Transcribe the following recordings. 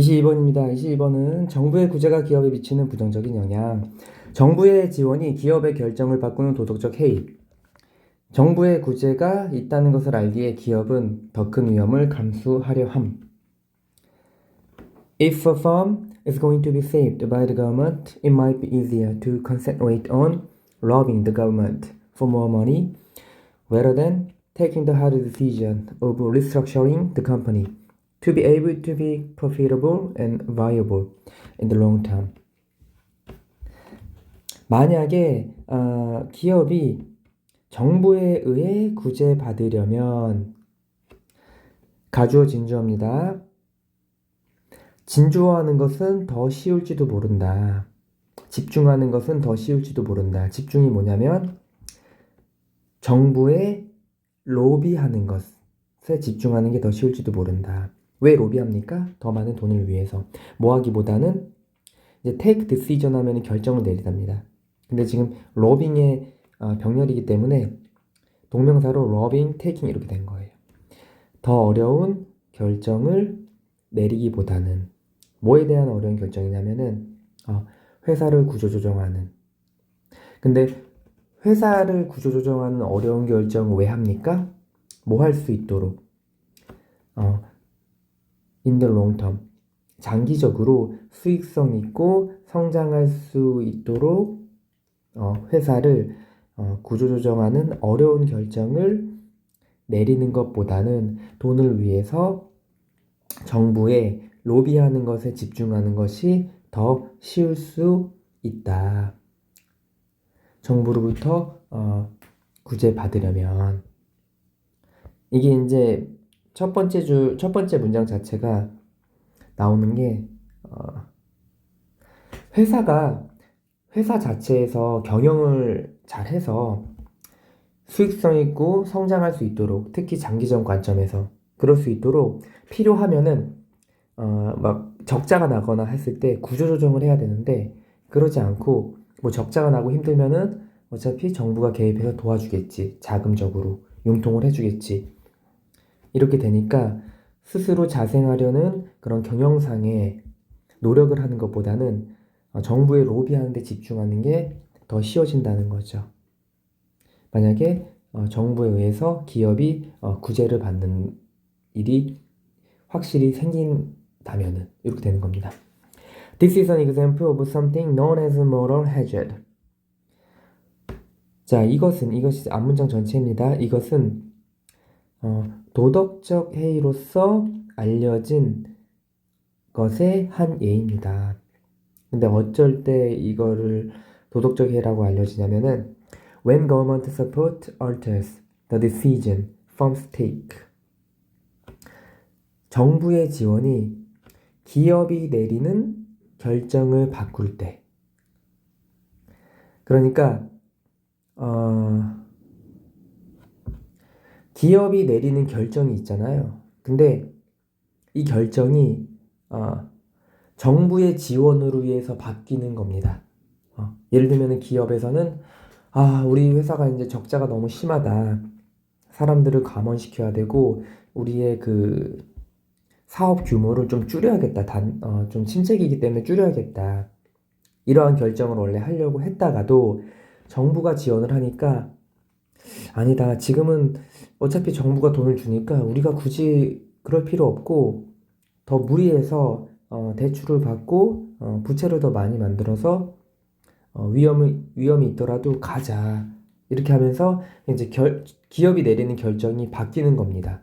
22번입니다. 22번은 정부의 구제가 기업에 미치는 부정적인 영향. 정부의 지원이 기업의 결정을 바꾸는 도덕적 해이. 정부의 구제가 있다는 것을 알기에 기업은 더 큰 위험을 감수하려 함. If a firm is going to be saved by the government, it might be easier to concentrate on robbing the government for more money rather than taking the hard decision of restructuring the company to be able to be profitable and viable in the long term. 만약에 어, 기업이 정부에 의해 구제받으려면 가주어 진주어입니다. 진주어하는 것은 더 쉬울지도 모른다. 집중하는 것은 더 쉬울지도 모른다. 집중이 뭐냐면 정부에 로비하는 것에 집중하는 게 더 쉬울지도 모른다. 왜 로비합니까? 더 많은 돈을 위해서. 뭐 하기보다는 이제 take decision 하면 결정을 내리답니다. 근데 지금 로빙의 어, 병렬이기 때문에 동명사로 로빙, taking 이렇게 된 거예요. 더 어려운 결정을 내리기보다는 뭐에 대한 어려운 결정이냐면은 어, 회사를 구조조정하는. 근데 회사를 구조조정하는 어려운 결정을 왜 합니까? 뭐 할 수 있도록 어, in the long term 장기적으로 수익성 있고 성장할 수 있도록 어, 회사를 어, 구조조정하는 어려운 결정을 내리는 것보다는 돈을 위해서 정부에 로비하는 것에 집중하는 것이 더 쉬울 수 있다. 정부로부터 어, 구제 받으려면 이게 이제 첫 번째 줄, 첫 번째 문장 자체가 나오는 게, 어, 회사가, 회사 자체에서 경영을 잘 해서 수익성 있고 성장할 수 있도록, 특히 장기적 관점에서 그럴 수 있도록 필요하면은, 어, 막 적자가 나거나 했을 때 구조조정을 해야 되는데, 그러지 않고, 뭐 적자가 나고 힘들면은 어차피 정부가 개입해서 도와주겠지. 자금적으로. 융통을 해주겠지. 이렇게 되니까 스스로 자생하려는 그런 경영상의 노력을 하는 것보다는 어, 정부의 로비하는 데 집중하는 게 더 쉬워진다는 거죠. 만약에 어, 정부에 의해서 기업이 어, 구제를 받는 일이 확실히 생긴다면은 이렇게 되는 겁니다. This is an example of something known as moral hazard. 자, 이것은 이것이 앞문장 전체입니다. 이것은 어, 도덕적 해이로서 알려진 것의 한 예입니다. 근데 어쩔 때 이거를 도덕적 해라고 알려지냐면은 when government support alters the decision firms take 정부의 지원이 기업이 내리는 결정을 바꿀 때 그러니까 어 기업이 내리는 결정이 있잖아요. 근데 이 결정이 어, 정부의 지원으로 위해서 바뀌는 겁니다. 어, 예를 들면 기업에서는 아 우리 회사가 이제 적자가 너무 심하다. 사람들을 감원시켜야 되고 우리의 그 사업 규모를 좀 줄여야겠다. 단, 어, 좀 침체기이기 때문에 줄여야겠다. 이러한 결정을 원래 하려고 했다가도 정부가 지원을 하니까 아니다. 지금은 어차피 정부가 돈을 주니까 우리가 굳이 그럴 필요 없고 더 무리해서 어, 대출을 받고 어, 부채를 더 많이 만들어서 어, 위험이 위험이 있더라도 가자 이렇게 하면서 이제 결, 기업이 내리는 결정이 바뀌는 겁니다.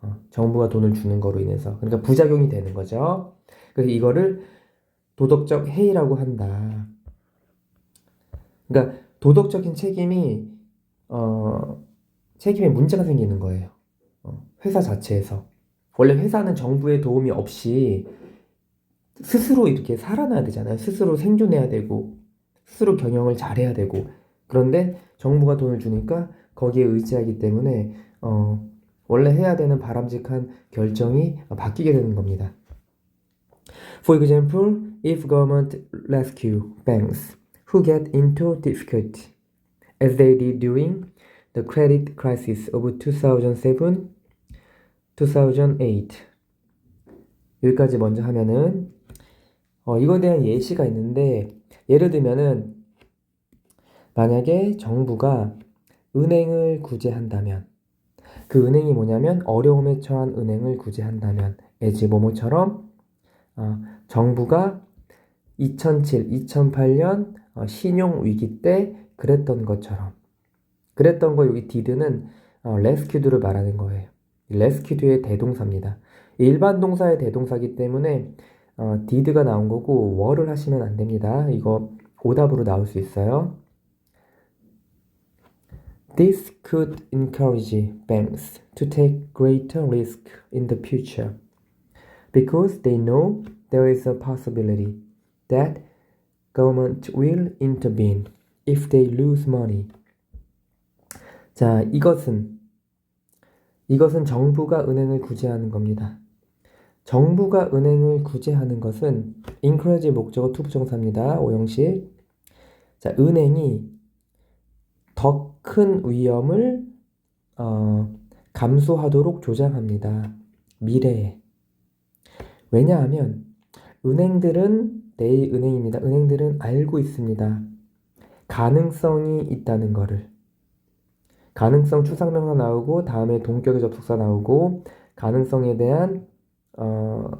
어, 정부가 돈을 주는 거로 인해서 그러니까 부작용이 되는 거죠. 그래서 이거를 도덕적 해이라고 한다. 그러니까 도덕적인 책임이 어, 책임에 문제가 생기는 거예요. 어, 회사 자체에서. 원래 회사는 정부의 도움이 없이 스스로 이렇게 살아나야 되잖아요. 스스로 생존해야 되고, 스스로 경영을 잘해야 되고. 그런데 정부가 돈을 주니까 거기에 의지하기 때문에, 어, 원래 해야 되는 바람직한 결정이 바뀌게 되는 겁니다. For example, if government rescue banks who get into difficulty, as they did during the credit crisis of 2007 2008 여기까지 먼저 하면은 어, 이거에 대한 예시가 있는데 예를 들면은 만약에 정부가 은행을 구제한다면 그 은행이 뭐냐면 어려움에 처한 은행을 구제한다면 에지 뭐뭐처럼 어, 정부가 2007, 2008년 어, 신용 위기 때 그랬던 것처럼 그랬던 거 여기 did는 어, rescued를 말하는 거예요. rescued의 대동사입니다. 일반 동사의 대동사기 때문에 어, did가 나온 거고 were를 하시면 안 됩니다. 이거 오답으로 나올 수 있어요. This could encourage banks to take greater risk in the future because they know there is a possibility that government will intervene if they lose money. 자, 이것은 이것은 정부가 은행을 구제하는 겁니다. 정부가 은행을 구제하는 것은 encourage 목적어 투부 정사입니다. 오형식. 자, 은행이 더 큰 위험을 어, 감수하도록 조장합니다. 미래에. 왜냐하면 은행들은 내일 은행입니다. 은행들은 알고 있습니다. 가능성이 있다는 거를. 가능성 추상명사 나오고 다음에 동격의 접속사 나오고 가능성에 대한 어,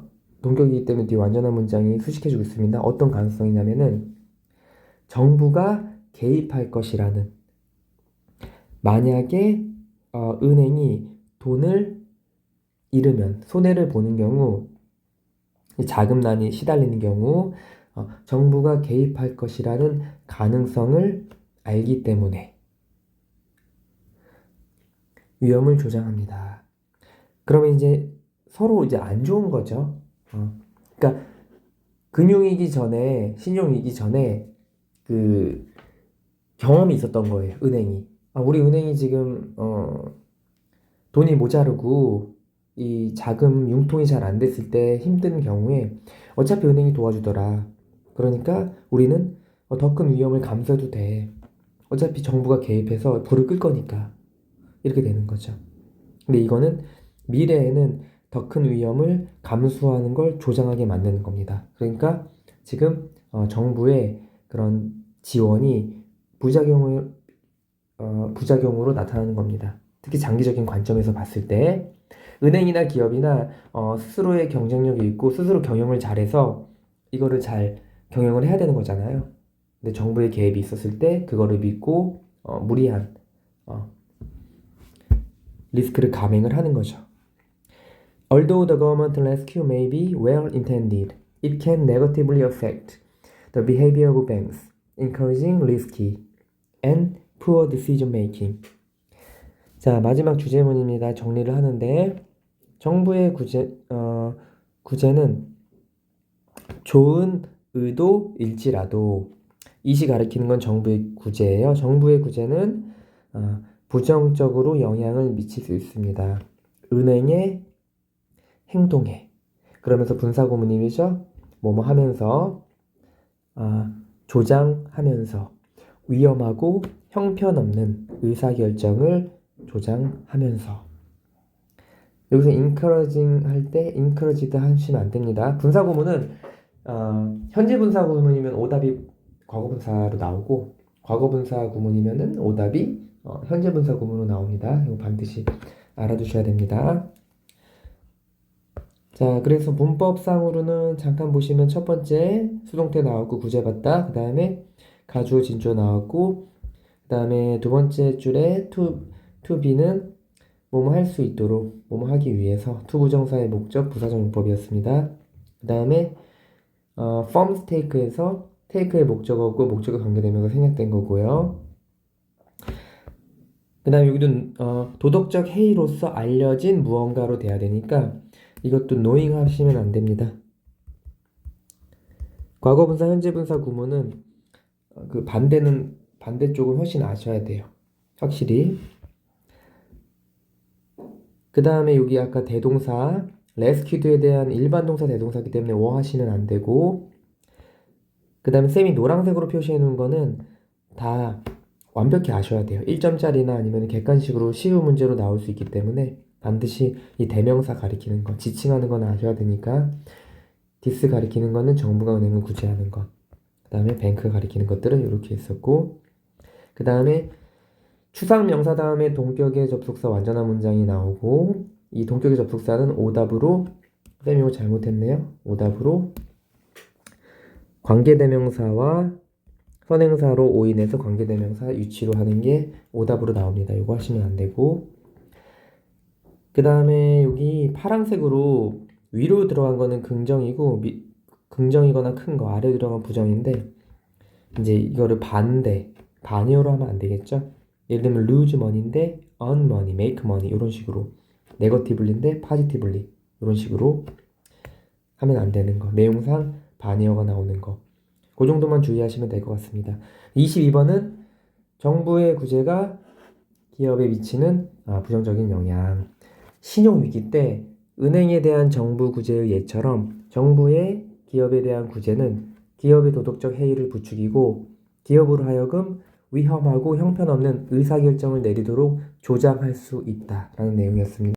동격이기 때문에 뒤에 완전한 문장이 수식해주고 있습니다. 어떤 가능성이냐면은 정부가 개입할 것이라는 만약에 어, 은행이 돈을 잃으면 손해를 보는 경우 자금난이 시달리는 경우 어, 정부가 개입할 것이라는 가능성을 알기 때문에 위험을 조장합니다. 그러면 이제 서로 이제 안 좋은 거죠. 어, 그러니까 금융위기 전에 신용위기 전에 그 경험이 있었던 거예요. 은행이 아, 우리 은행이 지금 어, 돈이 모자르고 이 자금 융통이 잘 안 됐을 때 힘든 경우에 어차피 은행이 도와주더라. 그러니까 우리는 어, 더큰 위험을 감수해도 돼. 어차피 정부가 개입해서 불을 끌 거니까. 이렇게 되는 거죠. 근데 이거는 미래에는 더 큰 위험을 감수하는 걸 조장하게 만드는 겁니다. 그러니까 지금 어, 정부의 그런 지원이 부작용을 어, 부작용으로 나타나는 겁니다. 특히 장기적인 관점에서 봤을 때 은행이나 기업이나 어, 스스로의 경쟁력이 있고 스스로 경영을 잘해서 이거를 잘 경영을 해야 되는 거잖아요. 근데 정부의 개입이 있었을 때 그거를 믿고 어, 무리한 어, 리스크를 감행을 하는 거죠. Although the government rescue may be well intended, it can negatively affect the behavior of banks, encouraging risky and poor decision making. 자, 마지막 주제문입니다. 정리를 하는데 정부의 구제 어, 구제는 좋은 의도일지라도 이시 가리키는 건 정부의 구제예요. 정부의 구제는 어, 부정적으로 영향을 미칠 수 있습니다. 은행의 행동에 그러면서 분사구문이죠. 뭐뭐 하면서 아, 조장하면서 위험하고 형편없는 의사결정을 조장하면서 여기서 encouraging 할 때 encouraged 하시면 안 됩니다. 분사구문은 어, 현재 분사 구문이면 오답이 과거 분사로 나오고 과거 분사 구문이면은 오답이 어, 현재 분사 구문으로 나옵니다. 이거 반드시 알아두셔야 됩니다. 자, 그래서 문법상으로는 잠깐 보시면 첫 번째 수동태 나왔고 구제받다, 그 다음에 가주어 진주어 나왔고, 그 다음에 두 번째 줄에 to, to be는 뭐뭐 할 수 있도록, 뭐뭐 하기 위해서, to 부정사의 목적, 부사적 용법이었습니다. 그 다음에 어, from take에서 take의 목적어고 목적어 관계되면서 생략된 거고요. 그 다음에 여기도 어, 도덕적 해이로서 알려진 무언가로 돼야 되니까 이것도 knowing 하시면 안 됩니다. 과거 분사, 현재 분사 구문은 어, 그 반대는 반대쪽은 훨씬 아셔야 돼요. 확실히. 그 다음에 여기 아까 대동사 rescued에 대한 일반 동사 대동사기 때문에 워 하시면 안 되고 그 다음에 쌤이 노란색으로 표시해 놓은 거는 다 완벽히 아셔야 돼요. 1점짜리나 아니면 객관식으로 쉬운 문제로 나올 수 있기 때문에 반드시 이 대명사 가리키는 거, 지칭하는 건 아셔야 되니까 디스 가리키는 거는 정부가 은행을 구제하는 것. 그 다음에 뱅크 가리키는 것들은 이렇게 있었고 그 다음에 추상 명사 다음에 동격의 접속사 완전한 문장이 나오고 이 동격의 접속사는 오답으로 쌤이 이거 잘못했네요. 오답으로 관계대명사와 선행사로 오인해서 관계대명사 유치로 하는 게 오답으로 나옵니다. 이거 하시면 안 되고 그 다음에 여기 파란색으로 위로 들어간 거는 긍정이고 미, 긍정이거나 큰 거 아래 들어간 부정인데 이제 이거를 반대 반이어로 하면 안 되겠죠? 예를 들면 lose money인데 earn money, make money 이런 식으로 네거티블리인데 positively 이런 식으로 하면 안 되는 거. 내용상 반이어가 나오는 거. 그 정도만 주의하시면 될 것 같습니다. 22번은 정부의 구제가 기업에 미치는 아, 부정적인 영향. 신용위기 때 은행에 대한 정부 구제의 예처럼 정부의 기업에 대한 구제는 기업의 도덕적 해이를 부추기고 기업으로 하여금 위험하고 형편없는 의사결정을 내리도록 조장할 수 있다라는 내용이었습니다.